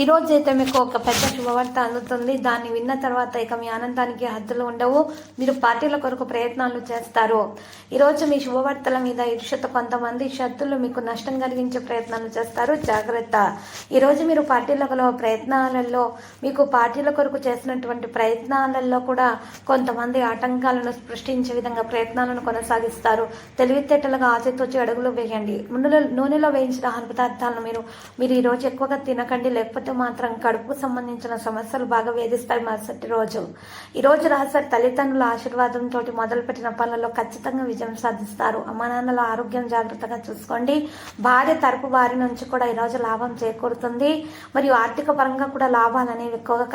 ఈరోజు అయితే మీకు ఒక పెద్ద శుభవార్త అందుతుంది. దాన్ని విన్న తర్వాత ఇక మీ ఆనందానికి హద్దులు ఉండవు. మీరు పార్టీల కొరకు ప్రయత్నాలు చేస్తారు. ఈరోజు మీ శుభవార్తల మీద ఇరుషత కొంతమంది శత్రులు మీకు నష్టం కలిగించే ప్రయత్నాలు చేస్తారు. జాగ్రత్త. ఈరోజు మీరు పార్టీల ప్రయత్నాలలో మీకు పార్టీల కొరకు చేసినటువంటి ప్రయత్నాలలో కూడా కొంతమంది ఆటంకాలను సృష్టించే విధంగా ప్రయత్నాలను కొనసాగిస్తారు. తెలివితేటలుగా ఆశతోచి అడుగులు వేయండి. నూనెలో నూనెలో వేయించిన ఆహార పదార్థాలను మీరు మీరు ఈరోజు ఎక్కువగా తినకండి లేకపోతే మాత్రం కడుపుకు సంబంధించిన సమస్యలు బాగా వేధిస్తాయి మరుసటి రోజు. ఈ రోజు తల్లిదండ్రుల ఆశీర్వాదంతో మొదలుపెట్టిన పనులలో ఖచ్చితంగా విజయం సాధిస్తారు. అమ్మా నాన్నల ఆరోగ్యం జాగ్రత్తగా చూసుకోండి. భార్య తరపు వారి నుంచి కూడా ఈ రోజు లాభం చేకూరుతుంది. మరియు ఆర్థిక పరంగా కూడా లాభాలు అనేవి ఎక్కువగా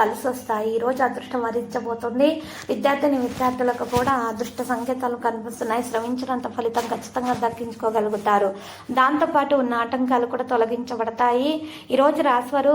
కలిసి వస్తాయి ఈ రోజు అదృష్టం వరించబోతుంది విద్యార్థిని విద్యార్థులకు కూడా అదృష్ట సంకేతాలు కనిపిస్తున్నాయి. శ్రమించినంత ఫలితం ఖచ్చితంగా దక్కించుకోగలుగుతారు. దాంతోపాటు ఉన్న ఆటంకాలు కూడా తొలగించబడతాయి. ఈ రోజు రాశివారు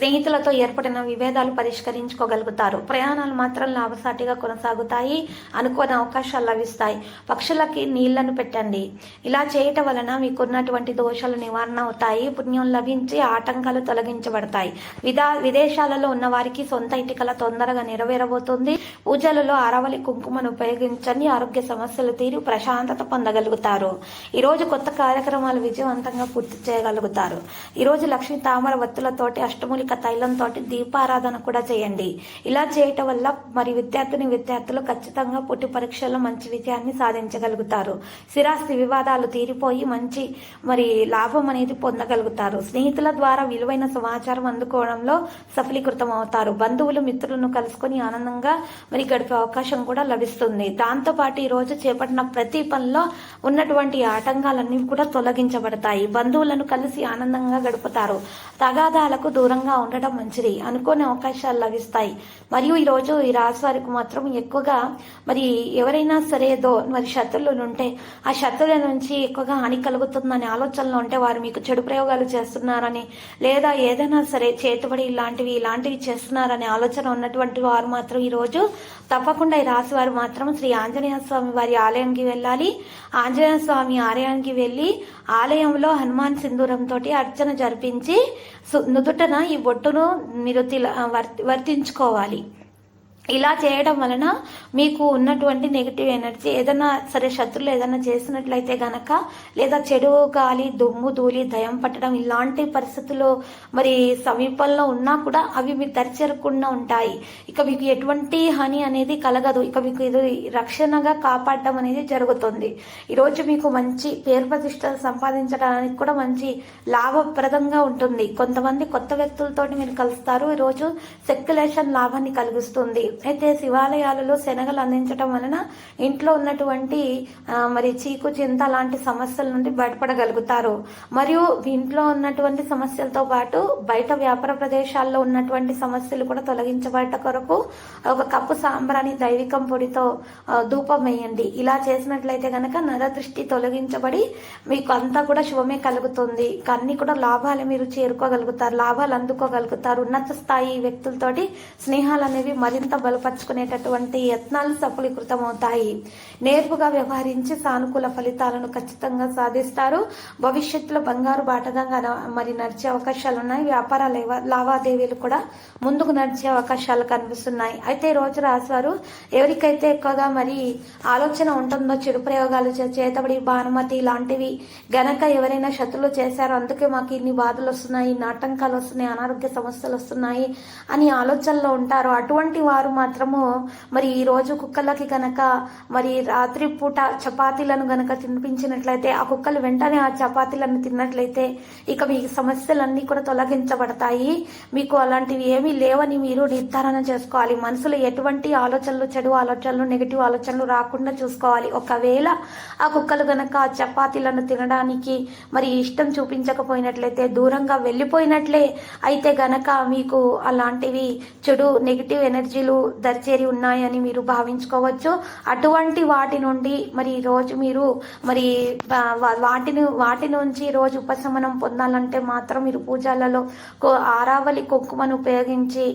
స్నేహితులతో ఏర్పడిన విభేదాలు పరిష్కరించుకోగలుగుతారు. ప్రయాణాలు మాత్రం లాభసాటిగా కొనసాగుతాయి అనుకోని అవకాశాలు లభిస్తాయి. పక్షులకి నీళ్ళను పెట్టండి. ఇలా చేయటం వలన మీకున్నటువంటి దోషాలు నివారణ అవుతాయి పుణ్యం లభించి ఆటంకాలు తొలగించబడతాయి. విదా విదేశాలలో ఉన్న వారికి సొంత ఇటికల తొందరగా నెరవేరబోతుంది. పూజలలో అరవలి కుంకుమను ఉపయోగించండి ఆరోగ్య సమస్యలు తీరి ప్రశాంతత పొందగలుగుతారు. ఈ రోజు కొత్త కార్యక్రమాలు విజయవంతంగా పూర్తి చేయగలుగుతారు. ఈ రోజు లక్ష్మీ తామర వత్తులతోటి అష్టములి తైలంతో దీపారాధన కూడా చేయండి. ఇలా చేయటం వల్ల మరి విద్యార్థిని విద్యార్థులు ఖచ్చితంగా పుట్టి పరీక్షల్లో మంచి విజయాన్ని సాధించగలుగుతారు. స్థిరాస్తి వివాదాలు తీరిపోయి మంచి మరి లాభం అనేది పొందగలుగుతారు. స్నేహితుల ద్వారా విలువైన సమాచారం అందుకోవడంలో సఫలీకృతం అవుతారు బంధువులు మిత్రులను కలుసుకొని ఆనందంగా మరి గడిపే అవకాశం కూడా లభిస్తుంది. దాంతోపాటు ఈరోజు ఈ రోజు చేపట్టిన ప్రతి పనిలో ఉన్నటువంటి ఆటంకాలన్నీ కూడా తొలగించబడతాయి. బంధువులను కలిసి ఆనందంగా గడుపుతారు. తగాదాలకు దూరంగా ఉండటం మంచిది. అనుకోని అవకాశాలు లభిస్తాయి. మరియు ఈ రోజు ఈ రాశి వారికి మాత్రం ఎక్కువగా మరి ఎవరైనా సరేదో మరి శత్రువులు ఉంటే ఆ శత్రువుల నుంచి ఎక్కువగా హాని కలుగుతుందనే ఆలోచనలో ఉంటే వారు మీకు చెడు ప్రయోగాలు చేస్తున్నారని లేదా ఏదైనా సరే చేతుబడి ఇలాంటివి ఇలాంటివి చేస్తున్నారనే ఆలోచన ఉన్నటువంటి వారు మాత్రం ఈ రోజు తప్పకుండా ఈ రాశి వారు మాత్రం శ్రీ ఆంజనేయ స్వామి వారి ఆలయానికి వెళ్ళాలి. ఆంజనేయ స్వామి ఆలయానికి వెళ్ళి ఆలయంలో హనుమాన్ సింధూరంతో అర్చన జరిపించి నుదుటన ఈ బొట్టును మీరు తిల వర్తి- వర్తించుకోవాలి. ఇలా చేయడం వలన మీకు ఉన్నటువంటి నెగిటివ్ ఎనర్జీ ఏదైనా సరే శత్రులు ఏదైనా చేసినట్లయితే గనక లేదా చెడు గాలి దుమ్ము ధూళి దయం పట్టడం ఇలాంటి పరిస్థితులు మరి సమీపంలో ఉన్నా కూడా అవి మీకు దరిచేరకుండా ఉంటాయి. ఇక మీకు ఎటువంటి హాని అనేది కలగదు. ఇక మీకు ఇది రక్షణగా కాపాడడం అనేది జరుగుతుంది. ఈరోజు మీకు మంచి పేరు ప్రతిష్ట సంపాదించడానికి కూడా మంచి లాభప్రదంగా ఉంటుంది. కొంతమంది కొత్త వ్యక్తులతో మీరు కలుస్తారు. ఈరోజు సెక్యులేషన్ లాభాన్ని కలిగిస్తుంది. అయితే శివాలయాలలో శనగలు అందించడం వలన ఇంట్లో ఉన్నటువంటి మరి చీకు చింత లాంటి సమస్యల నుండి బయటపడగలుగుతారు. మరియు ఇంట్లో ఉన్నటువంటి సమస్యలతో పాటు బయట వ్యాపార ప్రదేశాల్లో ఉన్నటువంటి సమస్యలు కూడా తొలగించబడట కొరకు ఒక కప్పు సాంబ్రాణి దైవికం పొడితో ధూపం వేయండి. ఇలా చేసినట్లయితే గనక నరదృష్టి తొలగించబడి మీకు అంతా కూడా శుభమే కలుగుతుంది. అన్ని కూడా లాభాలు మీరు చేరుకోగలుగుతారు లాభాలు అందుకోగలుగుతారు. ఉన్నత స్థాయి వ్యక్తులతోటి స్నేహాలు అనేవి మరింత బలపరుచుకునేటటువంటి యత్నాలు సఫలీకృతమవుతాయి. నేర్పుగా వ్యవహరించి సానుకూల ఫలితాలను ఖచ్చితంగా సాధిస్తారు. భవిష్యత్తులో బంగారు బాటగా మరి నడిచే అవకాశాలు ఉన్నాయి వ్యాపార లావాదేవీలు కూడా ముందుకు నడిచే అవకాశాలు కనిపిస్తున్నాయి. అయితే ఈ రోజు రాశారు ఎవరికైతే ఎక్కువగా మరి ఆలోచన ఉంటుందో చెడు ప్రయోగాలు చే- చేతబడి భానుమతి ఇలాంటివి గనక ఎవరైనా శత్రులు చేశారో అందుకే మాకు ఇన్ని బాధలు వస్తున్నాయి ఇన్ని ఆటంకాలు వస్తున్నాయి అనారోగ్య సమస్యలు వస్తున్నాయి అని ఆలోచనలో ఉంటారో అటువంటి వారు వారు మాత్రము మరి ఈ రోజు కుక్కలకి గనక మరి రాత్రి పూట చపాతీలను గనక తినిపించినట్లయితే ఆ కుక్కలు వెంటనే ఆ చపాతీలను తిన్నట్లయితే ఇక మీ సమస్యలన్నీ కూడా తొలగించబడతాయి. మీకు అలాంటివి ఏమీ లేవని మీరు నిర్ధారణ చేసుకోవాలి. మనసులో ఎటువంటి ఆలోచనలు చెడు ఆలోచనలు నెగిటివ్ ఆలోచనలు రాకుండా చూసుకోవాలి. ఒకవేళ ఆ కుక్కలు గనక ఆ చపాతీలను తినడానికి మరి ఇష్టం చూపించకపోయినట్లయితే దూరంగా వెళ్ళిపోయినట్లే అయితే గనక మీకు అలాంటివి చెడు నెగిటివ్ ఎనర్జీలు దరిచేరి ఉన్నాయని మీరు భావించుకోవచ్చు. అటువంటి వాటి నుండి మరి రోజు మీరు మరి వాటిని వాటి నుంచి రోజు ఉపశమనం పొందాలంటే మాత్రం మీరు పూజలలో కో- ఆరావళి కుంకుమను ఉపయోగించి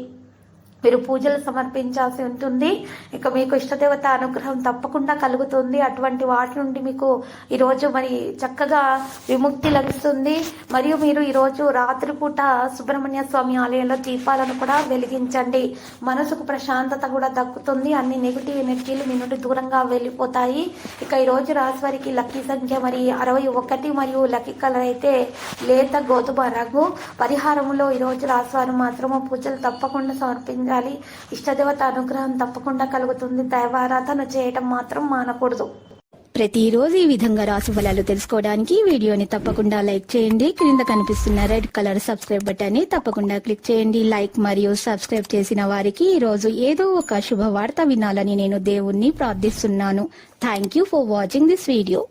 మీరు పూజలు సమర్పించాల్సి ఉంటుంది. ఇక మీకు ఇష్టదేవత అనుగ్రహం తప్పకుండా కలుగుతుంది. అటువంటి వాటి నుండి మీకు ఈరోజు మరి చక్కగా విముక్తి లభిస్తుంది. మరియు మీరు ఈరోజు రాత్రిపూట సుబ్రహ్మణ్య స్వామి ఆలయంలో దీపాలను కూడా వెలిగించండి. మనసుకు ప్రశాంతత కూడా దక్కుతుంది. అన్ని నెగిటివ్ ఎనర్జీలు మీ నుండి దూరంగా వెళ్ళిపోతాయి. ఇక ఈరోజు రాశి వారికి లక్కీ సంఖ్య మరి అరవై ఒకటి మరియు లక్కీ కలర్ అయితే లేత గోధుమ రంగు. పరిహారంలో ఈరోజు రాశివారు మాత్రము పూజలు తప్పకుండా సమర్పించాలి ఇష్టదేవత అనుగ్రహం తప్పకుండా కలుగుతుంది. దైవారాధన చేయటం మాత్రం మానకూడదు. ప్రతిరోజు ఈ విధంగా రాసు ఫలాలు తెలుసుకోవడానికి వీడియోని తప్పకుండా లైక్ చేయండి. క్రింద కనిపిస్తున్న రెడ్ కలర్ సబ్స్క్రైబ్ బటన్ని తప్పకుండా క్లిక్ చేయండి. లైక్ మరియు సబ్స్క్రైబ్ చేసిన వారికి ఈ రోజు ఏదో ఒక శుభవార్త వినాలని నేను దేవుణ్ణి ప్రార్థిస్తున్నాను. Thank you for watching this video